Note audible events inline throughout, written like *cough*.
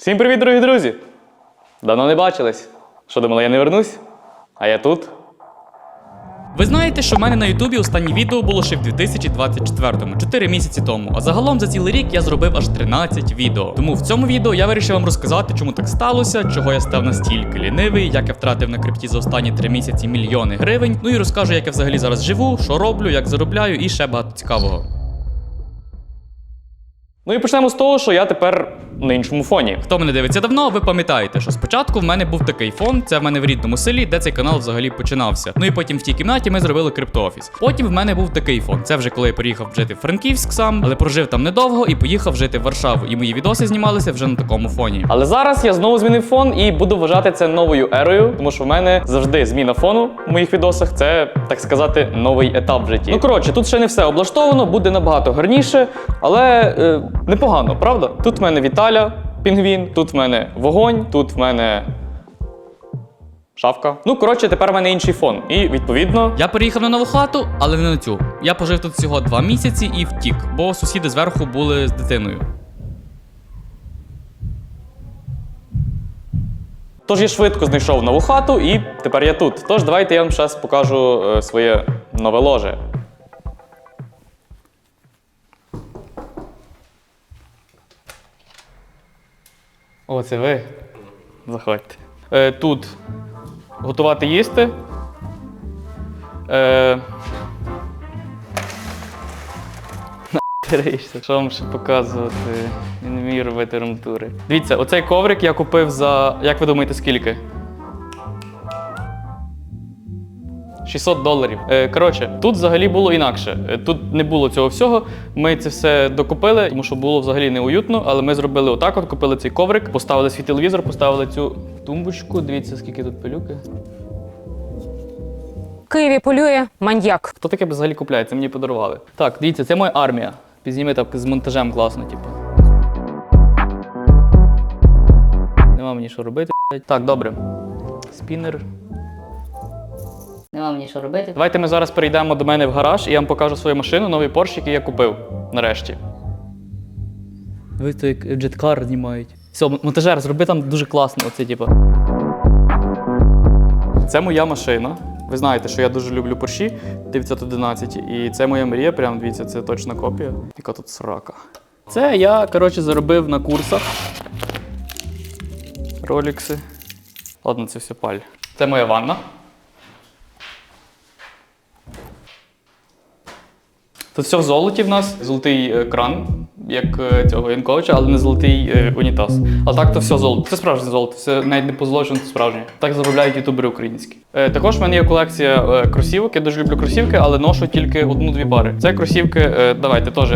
Всім привіт, дорогі друзі! Давно не бачились. Що думали, я не вернусь? А я тут. Ви знаєте, що в мене на Ютубі останнє відео було ще в 2024-му, 4 місяці тому. А загалом за цілий рік я зробив аж 13 відео. Тому в цьому відео я вирішив вам розказати, чому так сталося, чого я став настільки лінивий, як я втратив на крипті за останні 3 місяці мільйони гривень. Ну і розкажу, як я взагалі зараз живу, що роблю, як заробляю і ще багато цікавого. Ну і почнемо з того, що я тепер на іншому фоні. Хто мене дивиться давно, ви пам'ятаєте, що спочатку в мене був такий фон, це в мене в рідному селі, де цей канал взагалі починався. Ну і потім в тій кімнаті ми зробили криптоофіс. Потім в мене був такий фон. Це вже коли я приїхав жити в Франківськ сам, але прожив там недовго і поїхав жити в Варшаву. І мої відоси знімалися вже на такому фоні. Але зараз я знову змінив фон і буду вважати це новою ерою, тому що в мене завжди зміна фону в моїх відосах це, так сказати, новий етап в житті. Ну коротше, тут ще не все облаштовано, буде набагато гарніше, але е, непогано, правда? Тут в мене Віталя, пінгвін, тут в мене вогонь, тут в мене. Шавка. Ну, коротше, тепер в мене інший фон. І відповідно. Я переїхав на нову хату, але не на цю. Я пожив тут всього два місяці і втік, бо сусіди зверху були з дитиною. Тож я швидко знайшов нову хату і тепер я тут. Тож давайте я вам зараз покажу е, своє нове ложе. О, це ви. Заходьте. Е, тут готувати їсти. Е, *laughs* Що вам ще показувати? Я не вмію робити ремтури. Дивіться, оцей коврик я купив за. Як ви думаєте, скільки? 600 доларів. Е, коротше, тут взагалі було інакше. Е, Тут не було цього всього. Ми це все докупили, тому що було взагалі неуютно, але ми зробили отак: от купили цей коврик, поставили свій телевізор, поставили цю тумбочку. Дивіться, скільки тут пилюки. Києві полює маньяк. Хто таке взагалі купляє? Це мені подарували. Так, дивіться, це моя армія. Пізніми так з монтажем класно, типу. Нема мені що робити. Так, добре. Спінер. Нема мені що робити. Давайте ми зараз перейдемо до мене в гараж і я вам покажу свою машину, новий Porsche, який я купив. Нарешті. Ви то як джеткар знімають. Все, монтажер, зроби там дуже класно. Оце, типу. Це моя машина. Ви знаєте, що я дуже люблю Porsche 911, і це моя мрія, прям дивіться, це точна копія. Яка тут срака. Це я, коротше, заробив на курсах. Ролікси. Ладно, це все паль. Це моя ванна. Тут все в золоті в нас. Золотий е, кран, як е, цього Янковича, але не золотий е, унітаз. А так то все золото. Це справжнє золото. Це навіть не позолочено, це справжнє. Так заробляють ютубери українські. Також в мене є колекція кросівок. Я дуже люблю кросівки, але ношу тільки одну-дві пари. Це кросівки, давайте теж.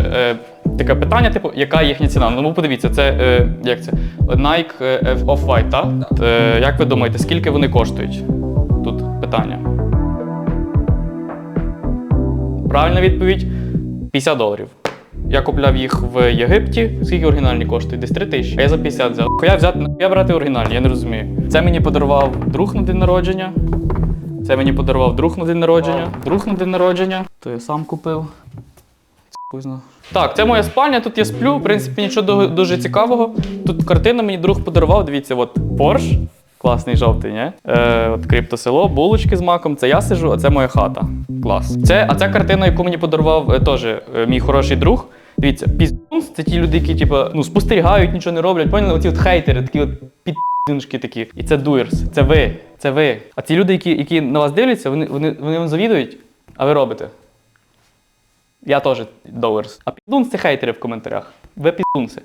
Таке питання, типу, яка їхня ціна? Ну, подивіться, це е, як це? Nike Off-White, так? Е, як ви думаєте, скільки вони коштують? Тут питання. Правильна відповідь 50 доларів. Я купляв їх в Єгипті. Скільки оригінальні коштують? Десь 3 тисячі. А я за 50 взяв. Я взяти я брати оригінальні, я не розумію. Це мені подарував друг на день народження. Це мені подарував друг на день народження. Друг на день народження. То я сам купив. Так, це моя спальня, тут я сплю. В принципі, нічого дуже цікавого. Тут картина мені друг подарував. Дивіться, от Porsche. Класний жовтий, ні? Е, от криптосело, булочки з маком. Це я сижу, а це моя хата. Клас. Це, а ця картина, яку мені подарував е, теж е, мій хороший друг. Дивіться, піздунс це ті люди, які типу, ну, спостерігають, нічого не роблять. Поняли? Оці от хейтери, такі от піддуншки такі. І це дуєрс. Це ви. Це ви. А ці люди, які, які на вас дивляться, вони, вони, вони вам завідують, а ви робите. Я теж доверс. А піддунс це хейтери в коментарях. Ви піддунси.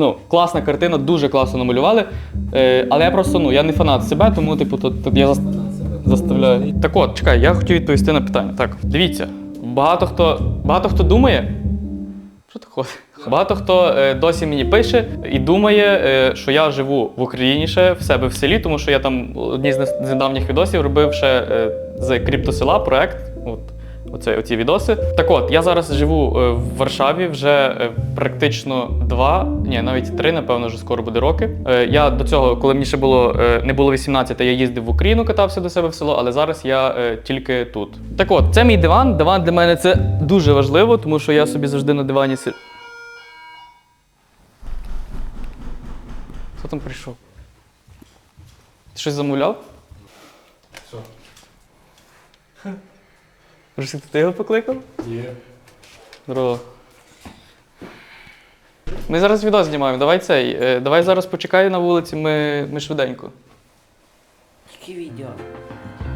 Ну, класна картина, дуже класно намалювали. Е, але я просто ну, я не фанат себе, тому типу, тут, тут я зас- заставляю. Так от, чекай, я хотів відповісти на питання. Так, дивіться, багато хто, багато хто думає. Що таке? Багато хто е, досі мені пише і думає, е, що я живу в Україні ще в себе в селі, тому що я там одні з недавніх відосів робив ще е, з криптосела проект. От, оце, оці відоси. Так от, я зараз живу е, в Варшаві вже е, практично два, ні, навіть три, напевно, вже скоро буде роки. Е, я до цього, коли мені ще було не було 18, я їздив в Україну, катався до себе в село, але зараз я тільки тут. Так от, це мій диван. Диван для мене це дуже важливо, тому що я собі завжди на дивані си... Хто там прийшов? Ти щось замовляв? Що? Русик, ти його покликав? Є. Здорово. Ми зараз відео знімаємо. Давай цей. е, Давай зараз почекай на вулиці, ми, ми швиденько. Яке відео?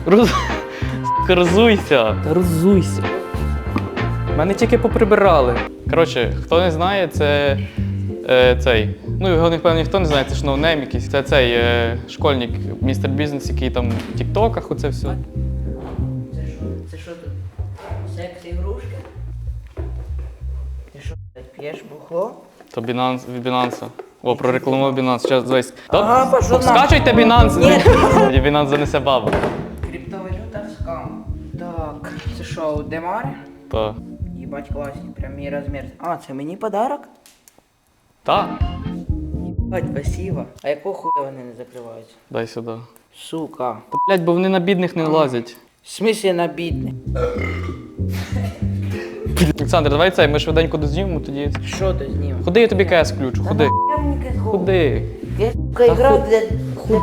Роз... *laughs* Розуйся. Розуйся. Мене тільки поприбирали. Коротше, хто не знає, це е, цей. Ну, його напевно ніхто не знає, це ж ноунейм якийсь. Це цей е, школьник, містер бізнес, який там в тіктоках, оце все. Що? Тут? Секс ігрушки? Ти що, блядь, п'єш бухло? То Binance, від Binance. О, прорекламував Binance. Зараз дивись. Ага, пошов на- Скачуйте Binance. Ні. Binance занесе бабу. Криптовалюта скам. Так, це що, Демари? То. Їбать класні, прям мій розмір. А, це мені подарок? Та. Їбать, спасибо. А якого хуя вони не закриваються? Дай сюди. Сука. Та блять, бо вони на бідних не лазять. В смислі на бідне? Олександр, давай цей, ми швиденько дознімемо тоді. Що ти знімеш? Ходи, я тобі КС включу, ходи. Я мені хуй. Ходи. Я, сука, іграв для... для...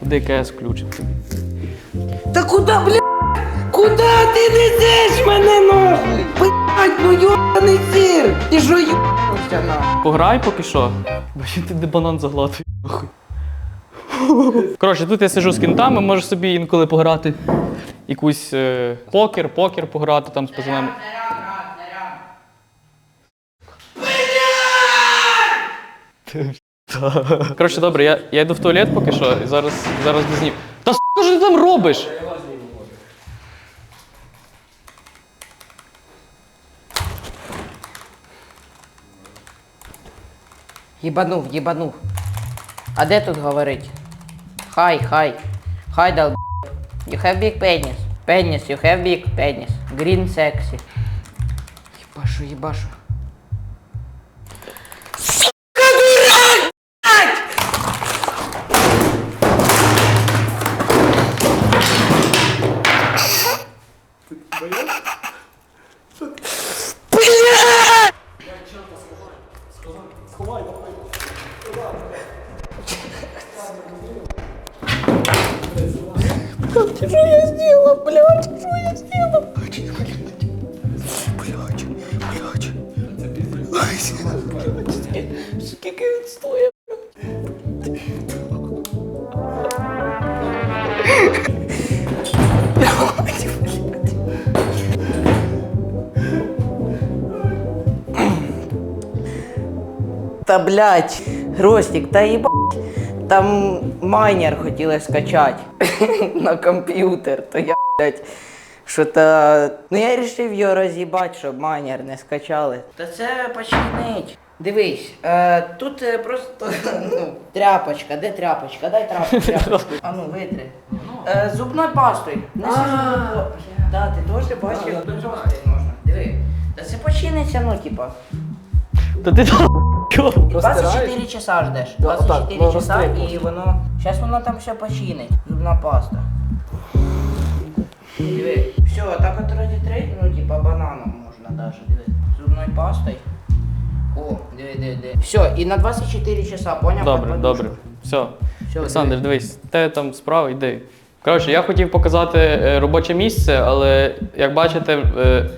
Ходи КС включимо. Та куда, бля? Куда ти несеш мене нахуй? Блять, ну йобаний сир! Ти що йобанувся нахуй? Пограй поки що. Бачи, ти де банан заглатує. нахуй. *laughs* Коротше, тут я сижу з кінтами, можеш собі інколи пограти. Якусь е, покер, покер пограти там з пацанами. Коротше, добре, я, я йду в туалет поки що, і зараз, зараз дознім. Та сука, що ти там робиш? Єбанув, єбанув. А де тут говорить? Хай, хай. Хай дал. You have big penis. Penis, you have big penis. Green sexy. Єбашу, єбашу. Він стоїть? Та блять, Ростик, та їбать. Там майнер хотіли скачати *laughs* на комп'ютер, то я, блять, що то. Ну я вирішив його роз'їбати, щоб майнер не скачали. Та це починить. Дивись, е, тут е, просто *laughs* ну, тряпочка, де тряпочка? Дай тряпочку. тряпочку. *laughs* А ну витри. Е, зубною пастою. Не. Да, ти теж бачив, як зубною можна. Диви. Та це починиться, ну типа. Та ти там. *laughs* 24 часа ждеш. 24 часа і воно. Зараз воно там все починить. Зубна паста. Диви. Все, так от розітрить, ну типа бананом можна даже. Диви. Диви. Все, і на 24 часа, поняв? Добре, добре. Все. Все, Олександр, диви. дивись, те там справа, йди. Коротше, я хотів показати е, робоче місце, але як бачите, е,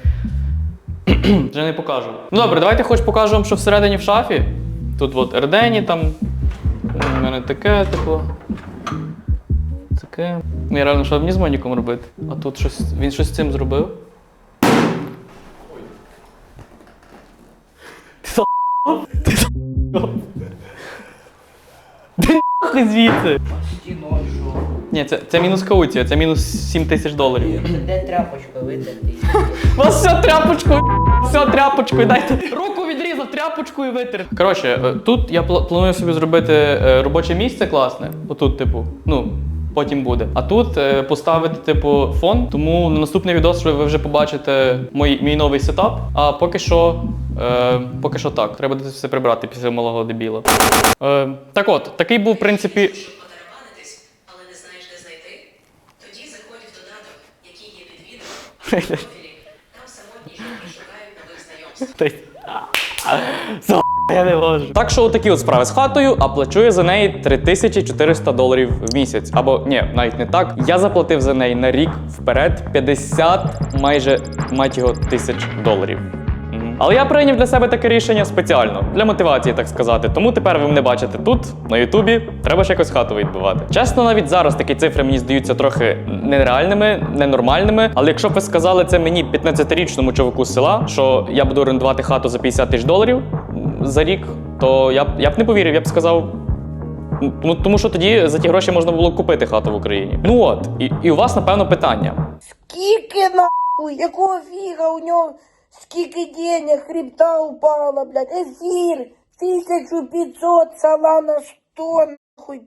*clears throat* вже не покажу. Ну добре, давайте хоч покажу вам, що всередині в шафі. Тут от Ердені там. У мене таке, типу. Таке. Ну, я реально що з Моніком робити? А тут щось. Він щось з цим зробив. Ти за Ти нахуй звідси. Ні, це, це мінус кауція, це мінус 7 тисяч доларів. Де тряпочка витерти? *laughs* У вас все тряпочкою, все тряпочкою. Дайте руку відрізав тряпочкою витер. Коротше, е, тут я пла- планую собі зробити е, робоче місце класне. Отут, типу, ну. Потім буде. А тут е, поставити, типу, фон. Тому на наступний відос ви вже побачите мій, мій новий сетап. А поки що, е, поки що так. Треба це все прибрати після малого дебіла. Е, так от, такий був, в принципі. Там самотні жінки шукають нових знайомств. *laughs* Я не можу. Так що отакі от справи з хатою, а плачу я за неї 3400 доларів в місяць. Або ні, навіть не так. Я заплатив за неї на рік вперед 50 майже мать його тисяч доларів. Але я прийняв для себе таке рішення спеціально для мотивації, так сказати. Тому тепер ви мене бачите тут, на Ютубі. Треба ж якось хату відбивати. Чесно, навіть зараз такі цифри мені здаються трохи нереальними, ненормальними. Але якщо б ви сказали це мені 15-річному чуваку з села, що я буду орендувати хату за 50 тисяч доларів за рік, то я б я б не повірив, я б сказав. Ну, тому що тоді за ті гроші можна було купити хату в Україні. Ну от, і, і у вас, напевно, питання. Скільки нахуй? Якого фіга у нього? Скільки денег, хребта упало, блядь. Ефір 1500, сала на 100, нахуй.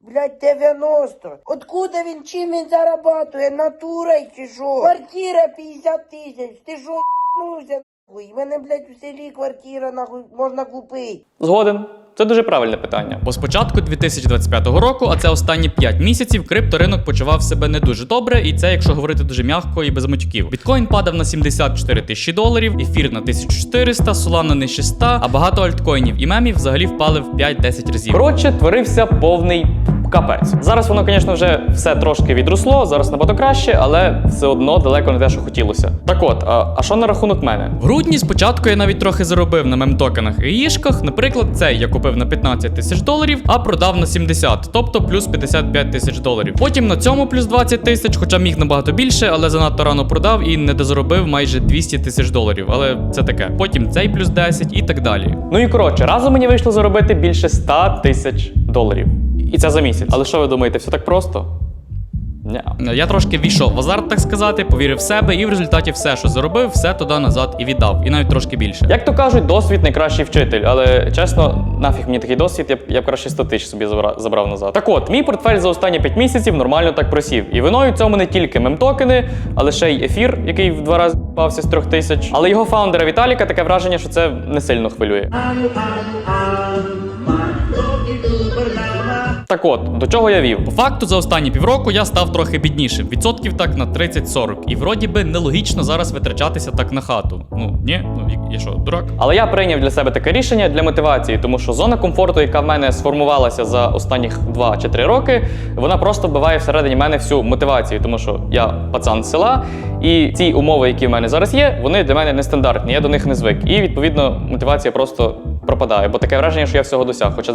Блядь, 90. Откуда він, чим він зарабатує? Натурой чи що? Квартира 50 тисяч. Ти що, ***нувся, мене, блядь, в селі квартира, нахуй, можна купити. Згоден. Це дуже правильне питання. Бо з початку 2025 року, а це останні 5 місяців, крипторинок почував себе не дуже добре, і це якщо говорити дуже м'яко і без матюків. Біткоін падав на 74 тисячі доларів, ефір на 1400, Solana нижче 100, а багато альткоїнів і мемів взагалі впали в 5-10 разів. Коротше, творився повний капець. Зараз воно, звісно, вже все трошки відросло, зараз набагато краще, але все одно далеко не те, що хотілося. Так от, а, а що на рахунок мене? В грудні спочатку я навіть трохи заробив на мемтокенах і їшках. Наприклад, цей я купив на 15 тисяч доларів, а продав на 70, тобто плюс 55 тисяч доларів. Потім на цьому плюс 20 тисяч, хоча міг набагато більше, але занадто рано продав і не дозаробив майже 200 тисяч доларів. Але це таке. Потім цей плюс 10 і так далі. Ну і коротше, разом мені вийшло заробити більше 100 тисяч доларів. І це за місяць. Але що ви думаєте, все так просто? Ні. Я трошки війшов в азарт, так сказати, повірив в себе, і в результаті все, що заробив, все туди назад і віддав, і навіть трошки більше. Як то кажуть, досвід найкращий вчитель, але чесно, нафіг мені такий досвід, я б, я б краще 100 тисяч собі забра- забрав назад. Так от, мій портфель за останні 5 місяців нормально так просів. І виною цьому не тільки мемтокени, але ще й ефір, який в два рази впався з трьох тисяч. Але його фаундера Віталіка таке враження, що це не сильно хвилює. Так от, до чого я вів? По факту, за останні півроку я став трохи біднішим, відсотків так на 30-40. І вроді би нелогічно зараз витрачатися так на хату. Ну ні, ну я- що, дурак? Але я прийняв для себе таке рішення для мотивації, тому що зона комфорту, яка в мене сформувалася за останніх 2 чи 3 роки, вона просто вбиває всередині мене всю мотивацію, тому що я пацан з села, і ці умови, які в мене зараз є, вони для мене нестандартні, я до них не звик. І відповідно мотивація просто пропадає, бо таке враження, що я всього досяг, хоча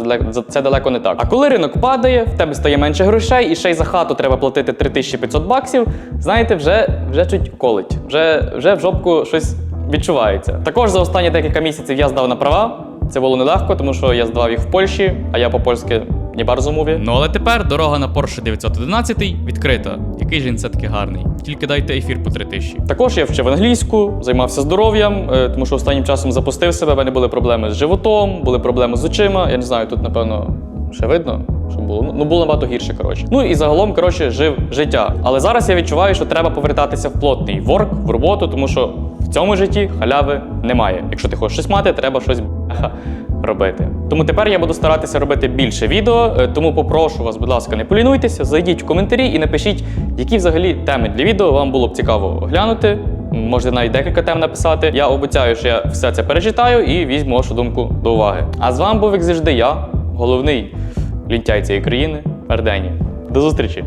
це далеко не так. А коли ринок падає, в тебе стає менше грошей, і ще й за хату треба платити 3500 баксів, знаєте, вже, вже чуть колить, вже, вже в жопку щось відчувається. Також за останні декілька місяців я здав на права. Це було нелегко, тому що я здавав їх в Польщі, а я по-польськи не bardzo mówię. Ну але тепер дорога на Porsche 911 відкрита. Який же він все-таки гарний. Тільки дайте ефір по 3000. Також я вчив англійську, займався здоров'ям, е, тому що останнім часом запустив себе. В мене були проблеми з животом, були проблеми з очима. Я не знаю, тут напевно ще видно, що було. Ну, Ну було набагато гірше. Коротше. Ну і загалом, коротше, жив життя. Але зараз я відчуваю, що треба повертатися в плотний ворк, в роботу, тому що в цьому житті халяви немає. Якщо ти хочеш щось мати, треба щось *laughs* робити. Тому тепер я буду старатися робити більше відео. е, Тому попрошу вас, будь ласка, не полінуйтеся, зайдіть в коментарі і напишіть, які взагалі теми для відео вам було б цікаво оглянути. Можете навіть декілька тем написати. Я обіцяю, що я все це перечитаю і візьму вашу думку до уваги. А з вами був, як завжди, я, головний лінтяй цієї країни, Ардені. До зустрічі!